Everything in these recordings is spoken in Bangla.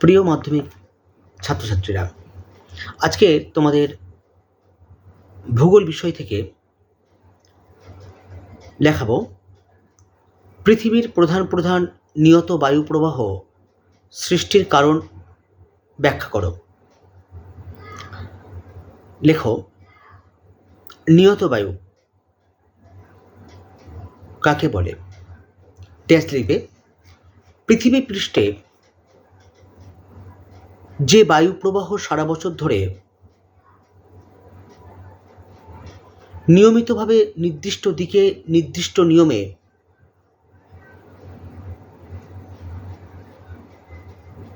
প্রিয় মাধ্যমিক ছাত্রছাত্রীরা, আজকে তোমাদের ভূগোল বিষয় থেকে লেখাবো পৃথিবীর প্রধান প্রধান নিয়ত বায়ু প্রবাহ সৃষ্টির কারণ ব্যাখ্যা করো। লেখো, নিয়ত বায়ু কাকে বলে? টেস্ট লিখবে, পৃথিবী পৃষ্ঠে যে বায়ু প্রবাহ সারা বছর ধরে নিয়মিতভাবে নির্দিষ্ট দিকে, নির্দিষ্ট নিয়মে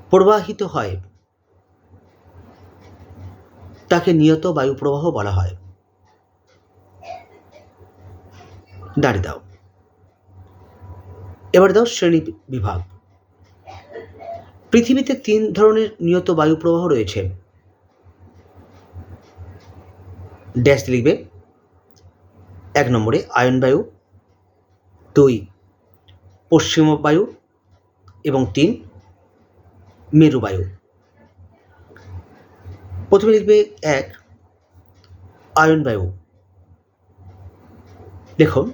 প্রবাহিত হয়, তাকে নিয়ত বায়ু প্রবাহ বলা হয়। দাঁড়িয়ে দাও। এবার দাও শ্রেণি বিভাগ। পৃথিবীতে তিন ধরনের নিয়ত বায়ু প্রবাহ রয়েছে। ড্যাশ লিখবে। এক নম্বরে আয়ন বায়ু, দুই পশ্চিম বায়ু এবং তিন মেরু বায়ু। প্রথমে লিখবে এক আয়ন বায়ু। দেখুন,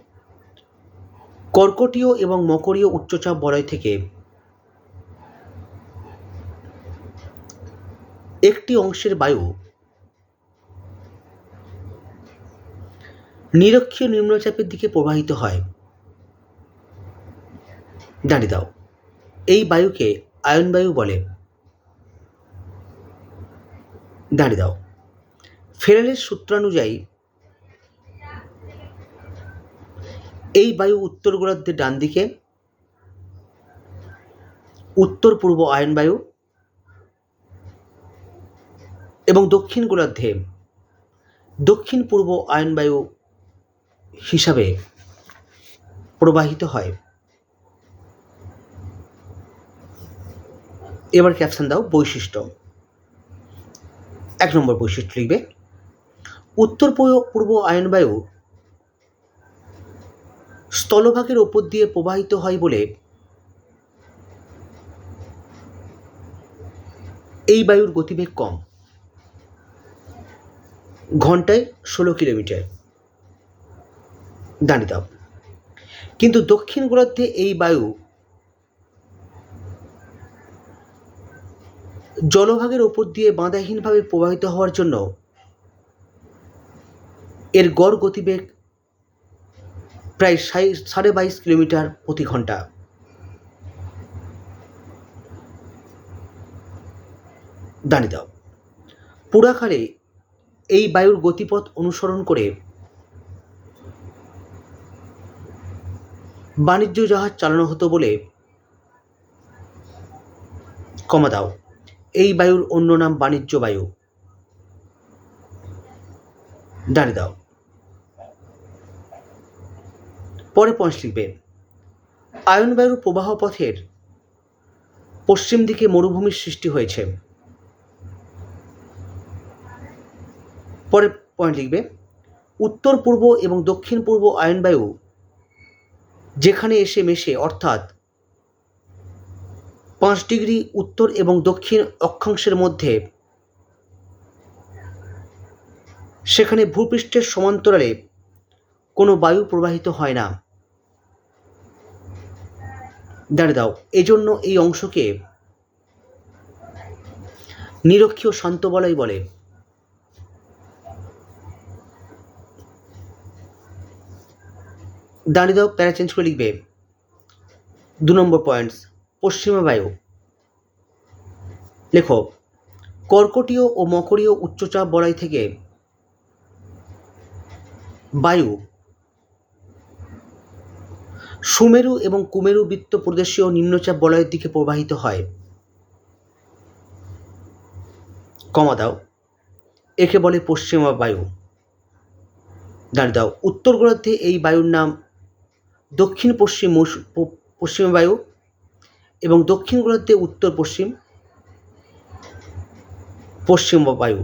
কর্কটীয় এবং মকরীয় উচ্চচাপ বলয় থেকে একটি অংশের বায়ু নিরক্ষীয় নিম্নচাপের দিকে প্রবাহিত হয়। দাঁড়িয়ে দাও। এই বায়ুকে আয়ন বায়ু বলে। দাঁড়িয়ে দাও। ফেরালের সূত্রানুযায়ী, এই বায়ু উত্তর গোলার্ধের ডান দিকে উত্তর পূর্ব আয়ন বায়ু এবং দক্ষিণ গোলার্ধে দক্ষিণ পূর্ব আয়ন বায়ু হিসাবে প্রবাহিত হয়। এবার ক্যাপশন দাও বৈশিষ্ট্য। এক নম্বর বৈশিষ্ট্য লিখবে, উত্তর পূর্ব আয়ন বায়ু স্থলভাগের ওপর দিয়ে প্রবাহিত হয় বলে এই বায়ুর গতিবেগ কম। ঘন্টায় ষোলো কিলোমিটার। দাও কিন্তু দক্ষিণ গোলার্ধে এই বায়ু জলভাগের ওপর দিয়ে বাঁধাহীনভাবে প্রবাহিত হওয়ার জন্য এর গড় গতিবেগ প্রায় সাড়ে বাইশ কিলোমিটার প্রতি ঘণ্টা। দাঁড়িয়ে দাও পুরাকালে এই বায়ুর গতিপথ অনুসরণ করে বাণিজ্য জাহাজ চালানো হতো বলে কমা দাও। এই বায়ুর অন্য নাম বাণিজ্য বায়ু। ডানে দাও। পরে পয়েন্ট লিখবে। আয়ন বায়ুর প্রবাহ পথের পশ্চিম দিকে মরুভূমির সৃষ্টি হয়েছে। পরে পয়েন্ট লিখবে, উত্তর পূর্ব এবং দক্ষিণ পূর্ব আয়ন বায়ু যেখানে এসে মেশে, অর্থাৎ পাঁচ ডিগ্রি উত্তর এবং দক্ষিণ অক্ষাংশের মধ্যে, সেখানে ভূপৃষ্ঠের সমান্তরালে কোনো বায়ু প্রবাহিত হয় না। দাঁড়িয়ে দাও, এজন্য এই অংশকে নিরক্ষীয় শান্ত বলয় বলে। দাঁড়িয়ে দাও প্যারা চেঞ্জ করে লিখবে। দু নম্বর পয়েন্টস পশ্চিমা বায়ু। লেখো, কর্কটীয় ও মকরীয় উচ্চচাপ বলয় থেকে বায়ু সুমেরু এবং কুমেরু বৃত্ত প্রদেশীয় নিম্নচাপ বলয়ের দিকে প্রবাহিত হয়। কমা দাও, একে বলে পশ্চিমা বায়ু। দাঁড়িয়ে দাও, উত্তর গোলার্ধে এই বায়ুর নাম দক্ষিণ পশ্চিম পশ্চিমা বায়ু এবং দক্ষিণ গোলার্ধে উত্তর পশ্চিম পশ্চিম বায়ু।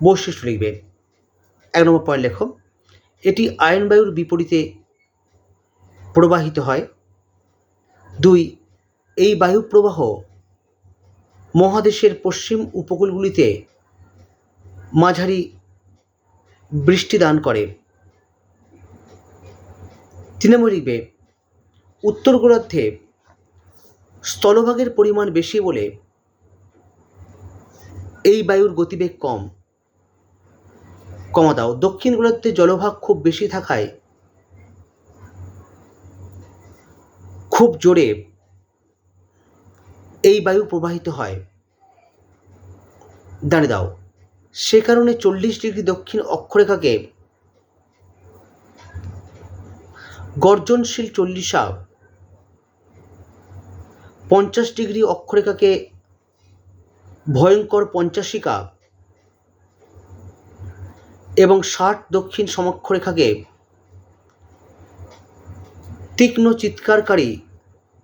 বৈশিষ্ট্য লিখবে, এক নম্বর পয়েন্ট লেখো, এটি আয়ন বায়ুর বিপরীতে প্রবাহিত হয়। দুই, এই বায়ু প্রবাহ মহাদেশের পশ্চিম উপকূলগুলিতে মাঝারি বৃষ্টি দান করে। লিখবে উত্তর গোলার্ধে স্থলভাগের পরিমাণ বেশি বলে এই বায়ুর গতিবেগ কম। কমা দাও। দক্ষিণ গোলার্ধে জলভাগ খুব বেশি থাকায় খুব জোরে এই বায়ু প্রবাহিত হয়। দাঁড়িয়ে দাও। সে কারণে চল্লিশ ডিগ্রি দক্ষিণ অক্ষরেখাকে গর্জনশীল চল্লিশা পঞ্চাশ ডিগ্রি অক্ষরেখাকে ভয়ঙ্কর পঞ্চাশিকা এবং ষাট দক্ষিণ সমক্ষরেখাকে তীক্ষ্ণ চিৎকারকারী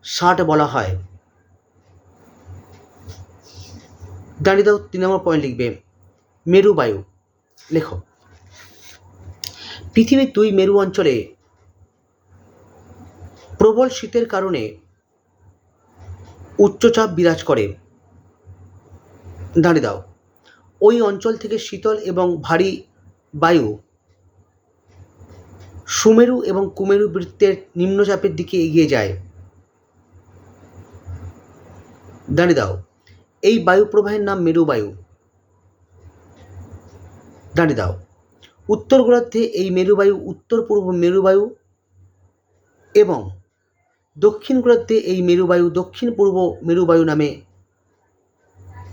ষাট বলা হয়। দাঁড়িয়ে দাও, তিন নম্বর পয়েন্ট লিখবে। মেরুবায়ু। লেখো। পৃথিবীর দুই মেরু অঞ্চলে প্রবল শীতের কারণে উচ্চচাপ বিরাজ করে। দাঁড়িয়ে দাও। ওই অঞ্চল থেকে শীতল এবং ভারী বায়ু সুমেরু এবং কুমেরু বৃত্তের নিম্নচাপের দিকে এগিয়ে যায়। দাঁড়িয়ে দাও। এই বায়ু প্রবাহের নাম মেরু বায়ু। দাঁড়িয়ে দাও। উত্তর গোলার্ধে এই মেরুবায়ু উত্তর পূর্ব মেরুবায়ু এবং দক্ষিণ গোলার্ধে এই মেরুবায়ু দক্ষিণ পূর্ব মেরুবায়ু নামে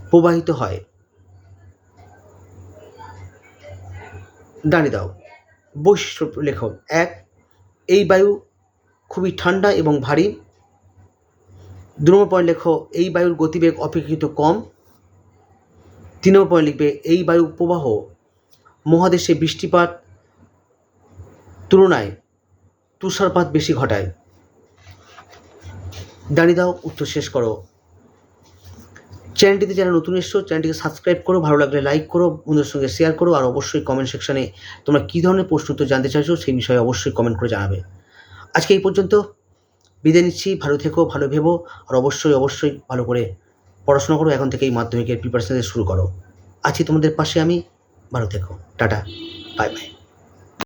প্রবাহিত হয়। দাঁড়িয়ে দাও। বৈশিষ্ট্য লেখ এক, এই বায়ু খুবই ঠান্ডা এবং ভারী। দু নম্বর পয়েন্ট লেখো, এই বায়ুর গতিবেগ অপেক্ষিত কম। তিন নম্বর পয়েন্ট লিখবে, এই বায়ু প্রবাহ মহাদেশে বৃষ্টিপাত তুলনায় তুষারপাত বেশি ঘটায়। দাঁড়িয়ে দাও, উত্তর শেষ করো। চ্যানেলটিতে যারা নতুন এসছো, চ্যানেলটিকে সাবস্ক্রাইব করো, ভালো লাগলে লাইক করো, বন্ধুদের সঙ্গে শেয়ার করো, আর অবশ্যই কমেন্ট সেকশানে তোমরা কী ধরনের প্রশ্ন উত্তর জানতে চাইছো, সেই বিষয়ে অবশ্যই কমেন্ট করে জানাবে। আজকে এই পর্যন্ত, বিদায় নিচ্ছি, ভালো থেকো, ভালো ভেবো, আর অবশ্যই অবশ্যই ভালো করে পড়াশোনা করো, এখন থেকেই মাধ্যমিকের প্রিপারেশন শুরু করো। আছি তোমাদের পাশে আমি, ভালো থেকো, টাটা বাই বাই